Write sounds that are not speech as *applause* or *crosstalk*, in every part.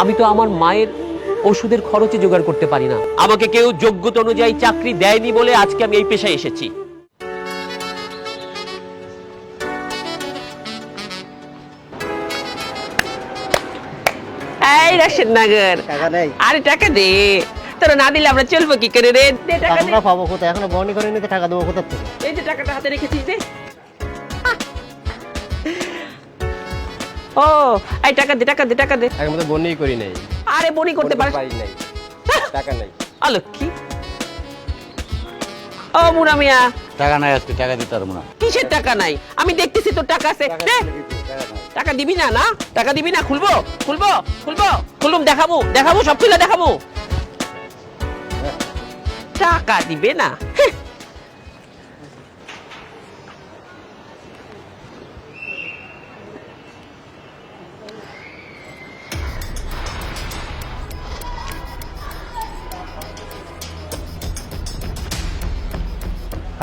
আমি তো আমার মায়ের ওষুধের খরচে জোগাড় করতে পারি না। আমাকে কেউ যোগ্যতা অনুযায়ী চাকরি দেয়নি বলে আজকে আমি এই পেশায় এসেছি। এই রাশেদ নাগর আরে টাকা দে। তোরা না দিলে আমরা চলবো কি করে রে? দে টাকা দে। আমরা পাবো কোথায়? এখনও বনি করে নিতে টাকা দেবো কোথার থেকে? এই যে টাকাটা হাতে রেখেছিস দে। ও এই টাকা দে টাকা দে টাকা দে। আগের মতো বন্যই করি নাই। আরে বনি করতে পারিস। পারি নাই। টাকা নাই। *laughs* অলক্ষী ও মুনা মিয়া। টাকা নাই আজকে টাকা দিতে পারব না। কিসের টাকা নাই? আমি দেখতেছি তোর টাকা আছে। টাকা দিবি না না? টাকা দিবি না খুলবো খুলবো খুলবো খুলুম দেখাবো দেখাবো সব খুলে দেখাবো। টাকা দিবে না।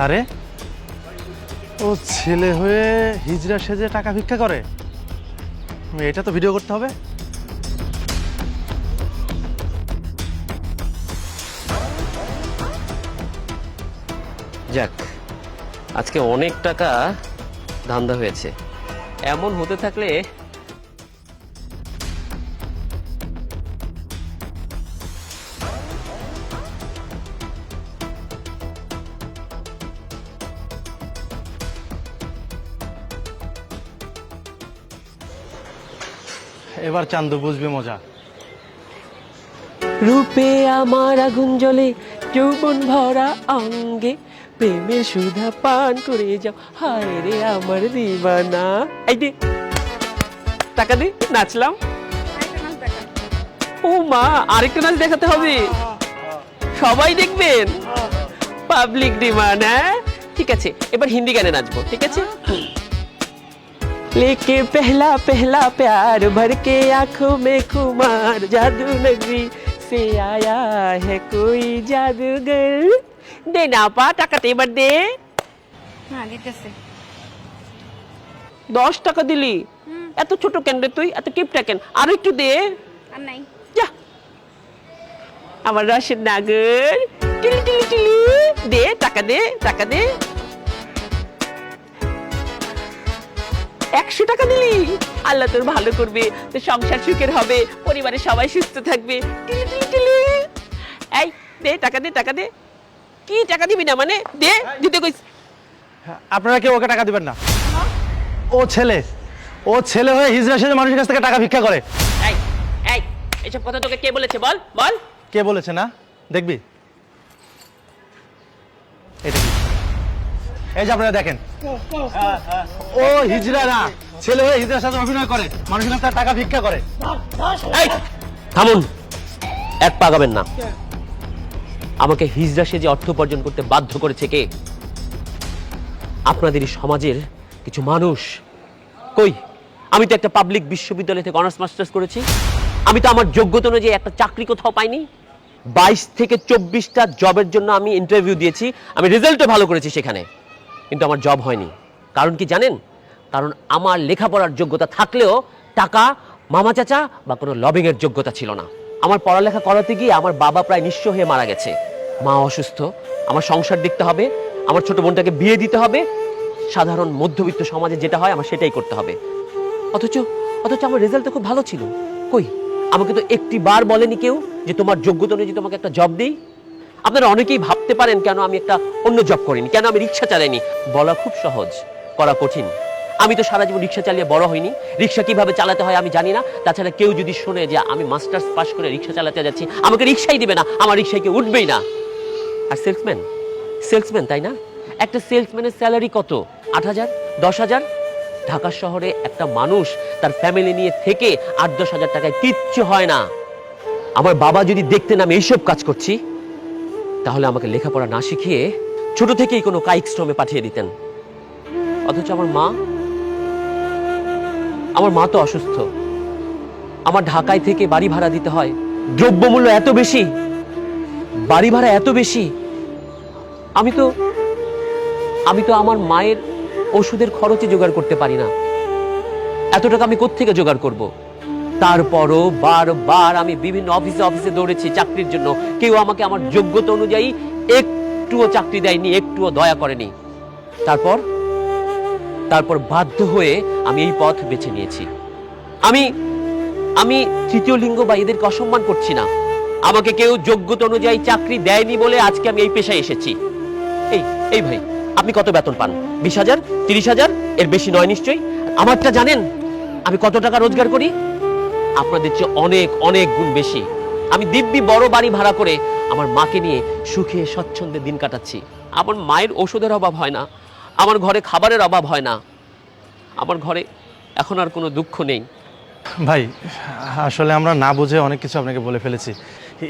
আরে? ও ছেলে হয়ে হিজড়া সেজে টাকা ভিক্ষা করে? এটা তো ভিডিও করতে হবে। যাক, আজকে অনেক টাকা ধান্দা হয়েছে। এমন হতে থাকলে এবার চান্দু বুঝবে মজা। রূপে আমার আগুন জ্বলে, যৌবন ভরা অঙ্গে, প্রেমের সুধা পান করে যাও। হায় রে আমার দিবানা। এই দে, টাকা দে, নাচলাম। ও মা, আরেকটা নাচ দেখাতে হবে। সবাই দেখবেন? পাবলিক ডিমান্ড হ্যাঁ? ঠিক আছে, এবার হিন্দি গানে নাচবো, ঠিক আছে। लेके पहला पहला प्यार भर के आंखों में खुमार जादू नगरी से आया है कोई जादूगर দে না পা টাকাটা এবার দে হ্যাঁ দিতেছে দশ টাকা দিলি এত ছোট কেন রে তুই এত কিপটা কেন আরো একটু দে আর নাই যা আমার রসের নাগর টিলি টিলি টিলি দে টাকা দে টাকা দে একশো টাকা দিলি আল্লাহ তোর ভালো করবে তোর সংসার সুখের হবে পরিবারের সবাই সুস্থ থাকবে। টিলি টিলি টিলি। এই দে টাকা দে টাকা দে। কি টাকা দিবি না মানে? দে দিতে কইস। আপনারা কেউ ওকে টাকা দিবেন না। ও ছেলে। ও ছেলে হয়ে হিজড়া সেজে মানুষের কাছ থেকে টাকা ভিক্ষা করে। এই এই এসব কথা তোকে কে বলেছে বল বল। কে বলেছে না? দেখবি। এটা? এই যে আপনারা দেখেন। ও হিজড়া ছেলে হয়ে হিজড়ার সাথে অভিনয় করে, মানুষের কাছ টাকা ভিক্ষা করে। থামুন। এক পাগাবেন না। আমাকে হিজড়া সেজে অর্থ উপার্জন করতে বাধ্য করেছে কে? আপনাদের সমাজের কিছু মানুষ কই? আমি তো একটা পাবলিক বিশ্ববিদ্যালয় থেকে অনার্স মাস্টার্স করেছি। আমি তো আমার যোগ্যতা অনুযায়ী একটা চাকরি কোথাও পাইনি। বাইশ থেকে চব্বিশটা জবের জন্য আমি ইন্টারভিউ দিয়েছি। আমি রেজাল্টও ভালো করেছি সেখানে। কিন্তু আমার জব হয়নি। কারণ কি জানেন? কারণ আমার লেখাপড়ার যোগ্যতা থাকলেও টাকা, মামা চাচা বা কোনো লবিংয়ের যোগ্যতা ছিল না। আমার পড়ালেখা করাতে গিয়ে আমার বাবা প্রায় নিঃস্ব হয়ে মারা গেছে। মা অসুস্থ, আমার সংসার দেখতে হবে, আমার ছোট বোনটাকে বিয়ে দিতে হবে, সাধারণ মধ্যবিত্ত সমাজে যেটা হয় আমার সেটাই করতে হবে। অথচ অথচ আমার রেজাল্ট তো খুব ভালো ছিল। কই? আমাকে তো একটি বার বলেনি কেউ যে তোমার যোগ্যতা অনুযায়ী তোমাকে একটা জব দিই। আপনারা অনেকেই ভাবতে পারেন কেন আমি একটা অন্য জব করিনি, কেন আমি রিক্সা চালাইনি? বলা খুব সহজ, করা কঠিন। আমি তো সারা জীবন রিক্সা চালিয়ে বড় হইনি। রিক্সা কীভাবে চালাতে হয় আমি জানি না। তাছাড়া কেউ যদি শুনে যে আমি মাস্টার্স পাস করে রিক্সা চালাতে যাচ্ছি, আমাকে রিক্সাই দিবে না, আমার রিক্সায় কেউ উঠবেই না। আর সেলসম্যান সেলসম্যান তাই না? একটা সেলসম্যানের স্যালারি কত? আট হাজার? দশ হাজার? ঢাকা শহরে একটা মানুষ তার ফ্যামিলি নিয়ে থেকে আট দশ হাজার টাকায় কিচ্ছু হয় না। আমার বাবা যদি দেখতেন আমি এইসব কাজ করছি তাহলে আমাকে লেখাপড়া না শিখিয়ে ছোট থেকেই কোনো কায়িক শ্রমে পাঠিয়ে দিতেন। অথচ আমার মা আমার মা তো অসুস্থ। আমার ঢাকায় থেকে বাড়ি ভাড়া দিতে হয়। দ্রব্যমূল্য এত বেশি। বাড়ি ভাড়া এত বেশি। আমি তো আমি তো আমার মায়ের ওষুধের খরচে জোগাড় করতে পারি না। এত টাকা আমি কোত্থেকে জোগাড় করব? তারপরও বারবার আমি বিভিন্ন অফিসে অফিসে দৌড়েছি চাকরির জন্য। কেউ আমাকে আমার যোগ্যতা অনুযায়ী একটুও চাকরি দেয়নি, একটুও দয়া করেনি। তারপর? তারপর বাধ্য হয়ে আমি এই পথ বেছে নিয়েছি। আমি আমি তৃতীয় লিঙ্গ বা এদেরকে অসম্মান করছি না। আমাকে কেউ যোগ্যতা অনুযায়ী চাকরি দেয়নি বলে আজকে আমি এই পেশায় এসেছি। এই এই ভাই, আপনি কত বেতন পান? বিশ হাজার, তিরিশ হাজার? এর বেশি নয় নিশ্চয়ই? আমারটা জানেন? আমি কত টাকা রোজগার করি? আপনাদের চেয়ে অনেক অনেক গুণ বেশি। আমি দিব্যি বড় বাড়ি ভাড়া করে আমার মাকে নিয়ে সুখে স্বচ্ছন্দে দিন কাটাচ্ছি। আমার মায়ের ওষুধের অভাব হয় না। আমার ঘরে খাবারের অভাব হয় না। আমার ঘরে এখন আর কোনো দুঃখ নেই। ভাই আসলে আমরা না বুঝে অনেক কিছু আপনাকে বলে ফেলেছি।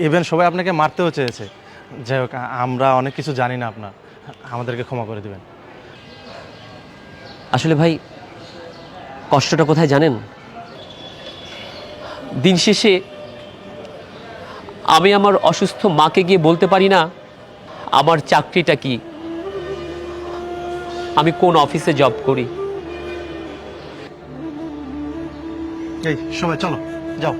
ইভেন সবাই আপনাকে মারতেও চেয়েছে। যাই হোক আমরা অনেক কিছু জানি না আপনার। আমাদেরকে ক্ষমা করে দেবেন। আসলে ভাই কষ্টটা কোথায় জানেন? দিন শেষে আমি আমার অসুস্থ মাকে গিয়ে বলতে পারি না, আমার চাকরিটা কি? আমি কোন অফিসে জব করি? এই সবাই চলো, যাও।